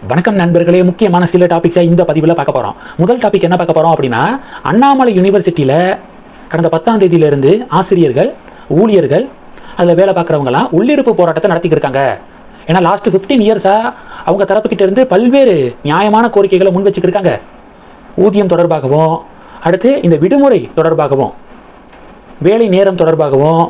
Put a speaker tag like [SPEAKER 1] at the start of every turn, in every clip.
[SPEAKER 1] வணக்கம் நண்பர்களே முக்கியமான சில டாபிக்ஸை இந்த பதிவில் பார்க்க போகிறோம் முதல் டாபிக் என்ன பார்க்க போகிறோம் அப்படின்னா அண்ணாமலை யூனிவர்சிட்டியில் கடந்த பத்தாம் தேதியிலிருந்து ஆசிரியர்கள் ஊழியர்கள் அதில் வேலை பார்க்குறவங்களாம் உள்ளிருப்பு போராட்டத்தை நடத்திக்கிருக்காங்க ஏன்னா லாஸ்ட் ஃபிஃப்டீன் இயர்ஸாக அவங்க தரப்புக்கிட்ட இருந்து பல்வேறு நியாயமான கோரிக்கைகளை முன் வச்சுக்கிருக்காங்க ஊதியம் தொடர்பாகவும் அடுத்து இந்த விடுமுறை தொடர்பாகவும் வேலை நேரம் தொடர்பாகவும்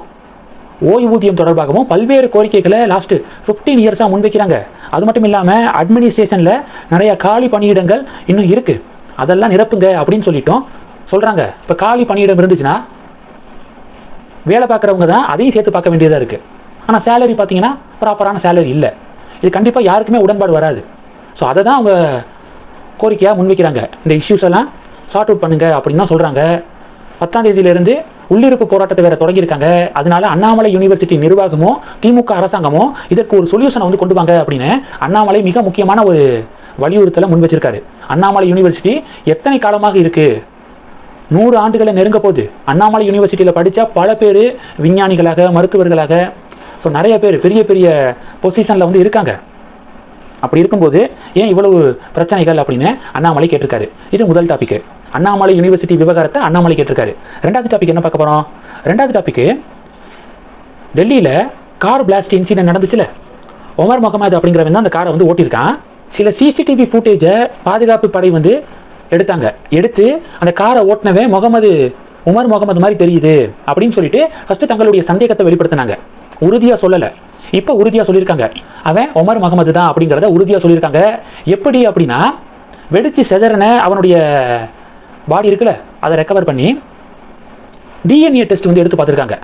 [SPEAKER 1] ஓய்வூதியம் தொடர்பாகவும் பல்வேறு கோரிக்கைகளை லாஸ்ட் ஃபிஃப்டீன் இயர்ஸாக முன்வைக்கிறாங்க. அது மட்டும் இல்லாமல் அட்மினிஸ்ட்ரேஷனில் நிறைய காலி பணியிடங்கள் இன்னும் இருக்குது அதெல்லாம் நிரப்புங்க அப்படின்னு சொல்லிட்டோம். சொல்கிறாங்க இப்போ காலி பணியிடம் இருந்துச்சுன்னா வேலை பார்க்குறவங்க தான் அதையும் சேர்த்து பார்க்க வேண்டியதாக இருக்குது ஆனால் சேலரி பார்த்தீங்கன்னா ப்ராப்பரான சேலரி இல்லை. இது கண்டிப்பாக யாருக்குமே உடன்பாடு வராது. ஸோ அதை தான் அவங்க கோரிக்கையாக முன்வைக்கிறாங்க. இந்த இஷ்யூஸ் எல்லாம் சார்ட் அவுட் பண்ணுங்க அப்படின்னு தான் சொல்கிறாங்க பத்தாம் தேதியிலேருந்து உள்ளிருப்பு போராட்டத்தை வேற தொடங்கியிருக்காங்க. அதனால அண்ணாமலை யூனிவர்சிட்டி நிர்வாகமும் திமுக அரசாங்கமும் இதற்கு ஒரு சொல்யூஷனை வந்து கொண்டு வாங்க அப்படின்னு அண்ணாமலை மிக முக்கியமான ஒரு வலியுறுத்தலை முன் வச்சிருக்காரு. அண்ணாமலை யூனிவர்சிட்டி எத்தனை காலமாக இருக்கு? நூறு ஆண்டுகளை நெருங்க போகுது. அண்ணாமலை யூனிவர்சிட்டியில் படித்த பல பேர் விஞ்ஞானிகளாக மருத்துவர்களாக ஸோ நிறைய பேர் பெரிய பெரிய பொசிஷனில் வந்து இருக்காங்க. அப்படி இருக்கும்போது ஏன் இவ்வளவு பிரச்சனைகள் அப்படின்னு அண்ணாமலை கேட்டிருக்காரு. இது முதல் டாபிக் அண்ணாமலை யூனிவர்சிட்டி விவகாரத்தை அண்ணாமலை கேட்டிருக்காரு. ரெண்டாவது டாபிக் என்ன பார்க்க போகிறோம் ரெண்டாவது டாபிக்கு டெல்லியில் கார் பிளாஸ்ட் இன்சிடென்ட் நடந்துச்சுல. ஒமர் முகமது அப்படிங்கிறவன் தான் அந்த காரை வந்து ஓட்டியிருக்கான். சில சிசிடிவி ஃபுட்டேஜை பாதுகாப்பு படை வந்து எடுத்தாங்க. எடுத்து அந்த காரை ஓட்டினவன் முகமது உமர் முகமது மாதிரி தெரியுது அப்படின்னு சொல்லிட்டு ஃபஸ்ட்டு தங்களுடைய சந்தேகத்தை வெளிப்படுத்தினாங்க. உறுதியாக சொல்லலை. இப்போ உறுதியாக சொல்லியிருக்காங்க. அவன் ஒமர் முகமது தான் அப்படிங்கிறத உறுதியாக சொல்லியிருக்காங்க. எப்படி அப்படின்னா வெடிச்சு செதறன அவனுடைய பாடி இருக்குல்ல அதை ரெக்கவர் பண்ணி டிஎன்ஏ டெஸ்ட் வந்து எடுத்து பார்த்துருக்காங்க.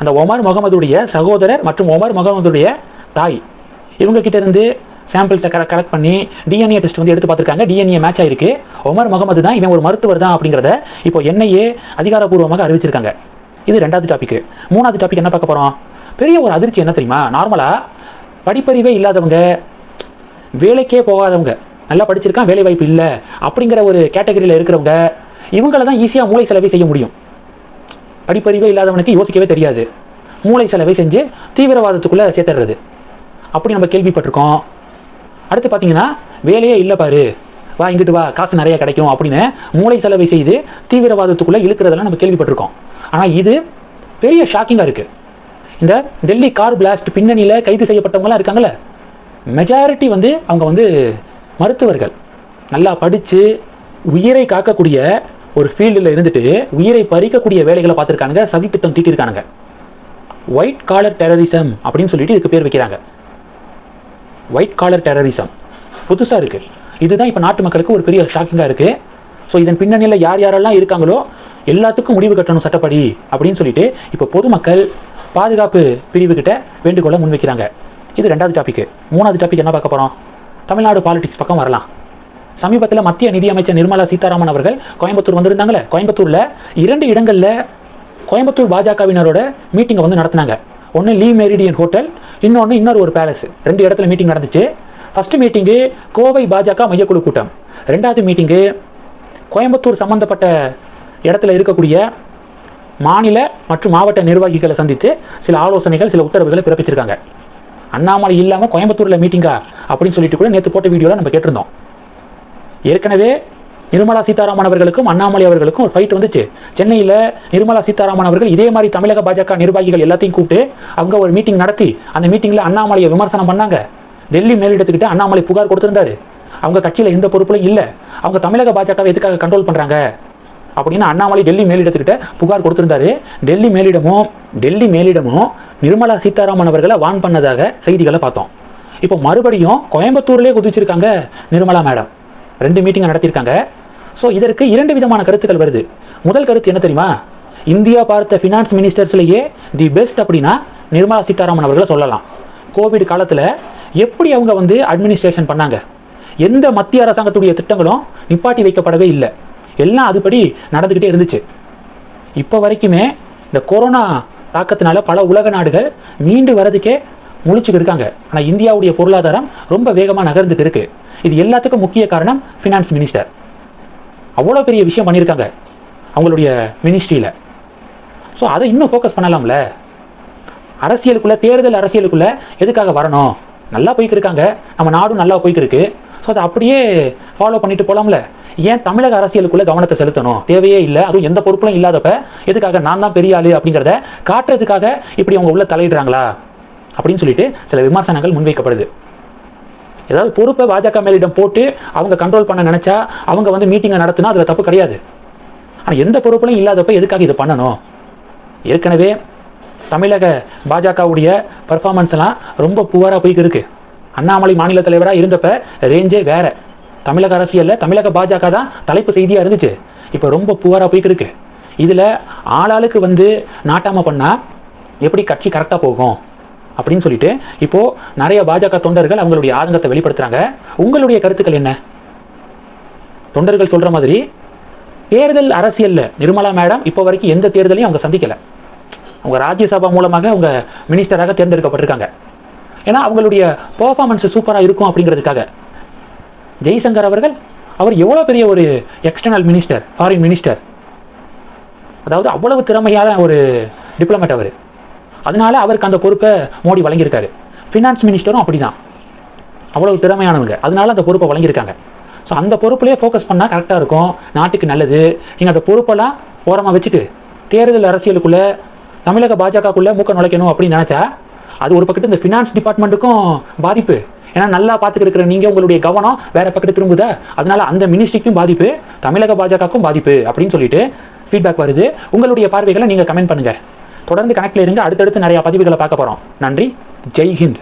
[SPEAKER 1] அந்த ஒமர் முகமதுடைய சகோதரர் மற்றும் ஒமர் முகமதுடைய தாய் இவங்க கிட்ட இருந்து சாம்பிள்ஸை கரெக்ட் கலெக்ட் பண்ணி டிஎன்ஏ டெஸ்ட் வந்து எடுத்து பார்த்துருக்காங்க. டிஎன்ஏ மேட்ச் ஆயிருக்கு. ஒமர் முகமது தான் இவன் ஒரு மருத்துவர் தான் அப்படிங்கிறத இப்போ என்ஐஏ அதிகாரப்பூர்வமாக அறிவிச்சிருக்காங்க. இது ரெண்டாவது டாபிக் மூணாவது டாபிக் என்ன பார்க்க போகிறோம் பெரிய ஒரு அதிர்ச்சி என்ன தெரியுமா? நார்மலாக படிப்பறிவே இல்லாதவங்க வேலைக்கே போகாதவங்க நல்லா படிச்சிருக்கான் வேலை வாய்ப்பு இல்லை அப்படிங்கிற ஒரு கேட்டகரியில் இருக்கிறவங்க இவங்கள தான் ஈஸியாக மூளை செலவை செய்ய முடியும். படிப்பறிவே இல்லாதவனுக்கு யோசிக்கவே தெரியாது. மூளை செலவை செஞ்சு தீவிரவாதத்துக்குள்ளே சேர்த்துடுறது அப்படி நம்ம கேள்விப்பட்டிருக்கோம். அடுத்து பார்த்தீங்கன்னா வேலையே இல்லை பாரு. வா இங்கிட்டு வா காசு நிறைய கிடைக்கும் அப்படின்னு மூளை செலவை செய்து தீவிரவாதத்துக்குள்ளே இழுக்கிறதெல்லாம் நம்ம கேள்விப்பட்டிருக்கோம். ஆனால் இது பெரிய ஷாக்கிங்காக இருக்குது இந்த டெல்லி கார் பிளாஸ்ட் பின்னணியில் கைது செய்யப்பட்டவங்களாம் இருக்காங்கல்ல? மெஜாரிட்டி வந்து அவங்க வந்து மருத்துவர்கள். நல்லா படித்து உயிரை காக்கக்கூடிய ஒரு ஃபீல்டில் இருந்துட்டு உயிரை பறிக்கக்கூடிய வேலைகளை பார்த்துருக்காங்க சதித்திட்டம் தீட்டிருக்கானுங்க. ஒயிட் காலர் டெரரிசம் அப்படின்னு சொல்லிட்டு இதுக்கு பேர் வைக்கிறாங்க. ஒயிட் காலர் டெரரிசம் புதுசாக இருக்குது இதுதான் இப்போ நாட்டு மக்களுக்கு ஒரு பெரிய ஷாக்கிங்காக இருக்குது ஸோ இதன் பின்னணியில் யார் யாரெல்லாம் இருக்காங்களோ எல்லாத்துக்கும் முடிவு கட்டணும் சட்டப்படி அப்படின்னு சொல்லிட்டு இப்போ பொதுமக்கள் பாதுகாப்பு பிரிவுகிட்ட வேண்டுகோளை முன்வைக்கிறாங்க. இது ரெண்டாவது டாபிக் மூணாவது டாபிக் என்ன பார்க்க போகிறோம் தமிழ்நாடு பாலிடிக்ஸ் பக்கம் வரலாம். சமீபத்தில் மத்திய நிதியமைச்சர் நிர்மலா சீதாராமன் அவர்கள் கோயம்புத்தூர் வந்திருந்தாங்களே கோயம்புத்தூரில் இரண்டு இடங்களில் கோயம்புத்தூர் பாஜகவினரோட மீட்டிங்கை வந்து நடத்தினாங்க. ஒன்று லீ மெரிடியன் ஹோட்டல் இன்னொன்று இன்னொரு ஒரு பேலஸ் ரெண்டு இடத்துல மீட்டிங் நடந்துச்சு. ஃபஸ்ட்டு மீட்டிங்கு கோவை பாஜக மையக்குழு கூட்டம். ரெண்டாவது மீட்டிங்கு கோயம்புத்தூர் சம்பந்தப்பட்ட இடத்துல இருக்கக்கூடிய மாநில மற்றும் மாவட்ட நிர்வாகிகளை சந்தித்து சில ஆலோசனைகள் சில உத்தரவுகளை பிறப்பிச்சிருக்காங்க. அண்ணாமலை இல்லாமல் கோயம்புத்தூரில் மீட்டிங்கா அப்படின்னு சொல்லிட்டு கூட நேற்று போட்ட வீடியோவில் நம்ம கேட்டிருந்தோம். ஏற்கனவே நிர்மலா சீதாராமன் அவர்களுக்கும் அண்ணாமலை அவர்களுக்கும் ஒரு ஃபைட் வந்துச்சு. சென்னையில் நிர்மலா சீதாராமன் அவர்கள் இதே மாதிரி தமிழக பாஜக நிர்வாகிகள் எல்லாத்தையும் கூப்பிட்டு அவங்க ஒரு மீட்டிங் நடத்தி அந்த மீட்டிங்கில் அண்ணாமலையை விமர்சனம் பண்ணாங்க. டெல்லி மேலிடத்துக்கிட்ட அண்ணாமலை புகார் கொடுத்துருந்தாரு. அவங்க கட்சியில் எந்த பொறுப்புலையும் இல்லை. அவங்க தமிழக பாஜகவை எதுக்காக கண்ட்ரோல் பண்ணுறாங்க அப்படின்னு அண்ணாமலை டெல்லி மேலிடத்துக்கிட்ட புகார் கொடுத்திருந்தாரு. டெல்லி மேலிடமும் டெல்லி மேலிடமும் நிர்மலா சீதாராமன் அவர்களை வான் பண்ணதாக செய்திகளை பார்த்தோம். இப்போ மறுபடியும் கோயம்புத்தூர்லேயே குதிச்சிருக்காங்க நிர்மலா மேடம். ரெண்டு மீட்டிங்கை நடத்தியிருக்காங்க. ஸோ இதற்கு இரண்டு விதமான கருத்துக்கள் வருது. முதல் கருத்து என்ன தெரியுமா? இந்தியா பார்த்த ஃபினான்ஸ் மினிஸ்டர்ஸ்லேயே தி பெஸ்ட் அப்படின்னா நிர்மலா சீதாராமன் அவர்களை சொல்லலாம். கோவிட் காலத்தில் எப்படி அவங்க வந்து அட்மினிஸ்ட்ரேஷன் பண்ணாங்க? எந்த மத்திய அரசாங்கத்துடைய திட்டங்களும் நிப்பாட்டி வைக்கப்படவே இல்லை. எல்லாம் அதுபடி நடந்துக்கிட்டே இருந்துச்சு. இப்போ வரைக்குமே இந்த கொரோனா தாக்கத்தினால பல உலக நாடுகள் மீண்டு வரதுக்கே முழிச்சுக்கிட்டு இருக்காங்க. ஆனால் இந்தியாவுடைய பொருளாதாரம் ரொம்ப வேகமாக நகர்ந்துட்டு இருக்குது இது எல்லாத்துக்கும் முக்கிய காரணம் ஃபினான்ஸ் மினிஸ்டர் அவ்வளோ பெரிய விஷயம் பண்ணியிருக்காங்க அவங்களுடைய மினிஸ்ட்ரியில் ஸோ அதை இன்னும் ஃபோக்கஸ் பண்ணலாம்ல? அரசியலுக்குள்ளே தேர்தல் அரசியலுக்குள்ளே எதுக்காக வரணும்? நல்லா போய்க்கிருக்காங்க நம்ம நாடும் நல்லா போய்க்கிருக்கு ஸோ அதை அப்படியே ஃபாலோ பண்ணிட்டு போகலாம்ல ஏன் தமிழக அரசியலுக்குள்ளே கவனத்தை செலுத்தணும்? தேவையே இல்லை. அதுவும் எந்த பொறுப்பும் இல்லாதப்ப எதுக்காக நான் தான் பெரிய ஆளு அப்படிங்கிறத காட்டுறதுக்காக இப்படி அவங்க உள்ள தலையிடுறாங்களா? அப்படின்னு சொல்லிட்டு சில விமர்சனங்கள் முன்வைக்கப்படுது. ஏதாவது பொறுப்பை பாஜக மேலிடம் போட்டு அவங்க கண்ட்ரோல் பண்ண நினச்சா அவங்க வந்து மீட்டிங்கை நடத்தினா அதில் தப்பு கிடையாது. ஆனால் எந்த பொறுப்புலையும் இல்லாதப்ப எதுக்காக இது பண்ணணும்? ஏற்கனவே தமிழக பாஜகவுடைய பர்ஃபார்மன்ஸ்லாம் ரொம்ப புவராக போய்க்கு அண்ணாமலை மாநில தலைவராக இருந்தப்ப ரேஞ்சே வேற. தமிழக அரசியலில் தமிழக பாஜக தான் தலைப்பு செய்தியாக இருந்துச்சு. இப்போ ரொம்ப புவராக போய்க்கு இதில் ஆளாளுக்கு வந்து நாட்டாமல் பண்ணால் எப்படி கட்சி கரெக்டாக போகும்? அப்படின்னு சொல்லிட்டு இப்போ நிறைய பாஜக தொண்டர்கள் அவங்களுடைய ஆதங்கத்தை வெளிப்படுத்துறாங்க. உங்களுடைய கருத்துக்கள் என்ன? தொண்டர்கள் சொல்ற மாதிரி தேர்தல் அரசியல்ல நிர்மலா மேடம் இப்போ வரைக்கும் எந்த தேர்தலையும் அவங்க சந்திக்கல. அவங்க ராஜ்யசபா மூலமாக அவங்க மினிஸ்டராக தேர்ந்தெடுக்கப்பட்டிருக்காங்க. ஏன்னா அவங்களுடைய பர்ஃபார்மன்ஸ் சூப்பராக இருக்கும் அப்படிங்கிறதுக்காக. ஜெய்சங்கர் அவர்கள் அவர் எவ்வளோ பெரிய ஒரு எக்ஸ்டர்னல் மினிஸ்டர் ஃபாரின் மினிஸ்டர் அதாவது அவ்வளவு திறமையான ஒரு டிப்ளமேட் அவர். அதனால அவருக்கு அந்த பொறுப்பை மோடி வழங்கியிருக்காரு. ஃபினான்ஸ் மினிஸ்டரும் அப்படிதான். அவ்வளவு திறமையானவங்க. அதனால அந்த பொறுப்பை வழங்கியிருக்காங்க. ஸோ அந்த பொறுப்புலேயே ஃபோக்கஸ் பண்ணால் கரெக்டாக இருக்கும். நாட்டுக்கு நல்லது. நீங்கள் அந்த பொறுப்பெல்லாம் ஓரமாக வச்சுட்டு தேர்தல் அரசியலுக்குள்ளே தமிழக பாஜகக்குள்ளே மூக்க நுழைக்கணும் அப்படின்னு நினச்சா அது ஒரு பக்கத்து இந்த ஃபினான்ஸ் டிபார்ட்மெண்ட்டுக்கும் பாதிப்பு. ஏன்னா நல்லா பார்த்துட்டு இருக்கிற நீங்கள் உங்களுடைய கவனம் வேற பக்கத்து திரும்புதா? அதனால அந்த மினிஸ்ட்ரிக்கும் பாதிப்பு தமிழக பாஜகவுக்கும் பாதிப்பு அப்படின்னு சொல்லிட்டு ஃபீட்பேக் வருது. உங்களுடைய பார்வைகளை நீங்கள் கமெண்ட் பண்ணுங்கள் தொடர்ந்து கணக்கில் இருங்க. அடுத்தடுத்து நிறைய பதிவுகளை பார்க்க போகிறோம் நன்றி. ஜெய் ஹிந்த்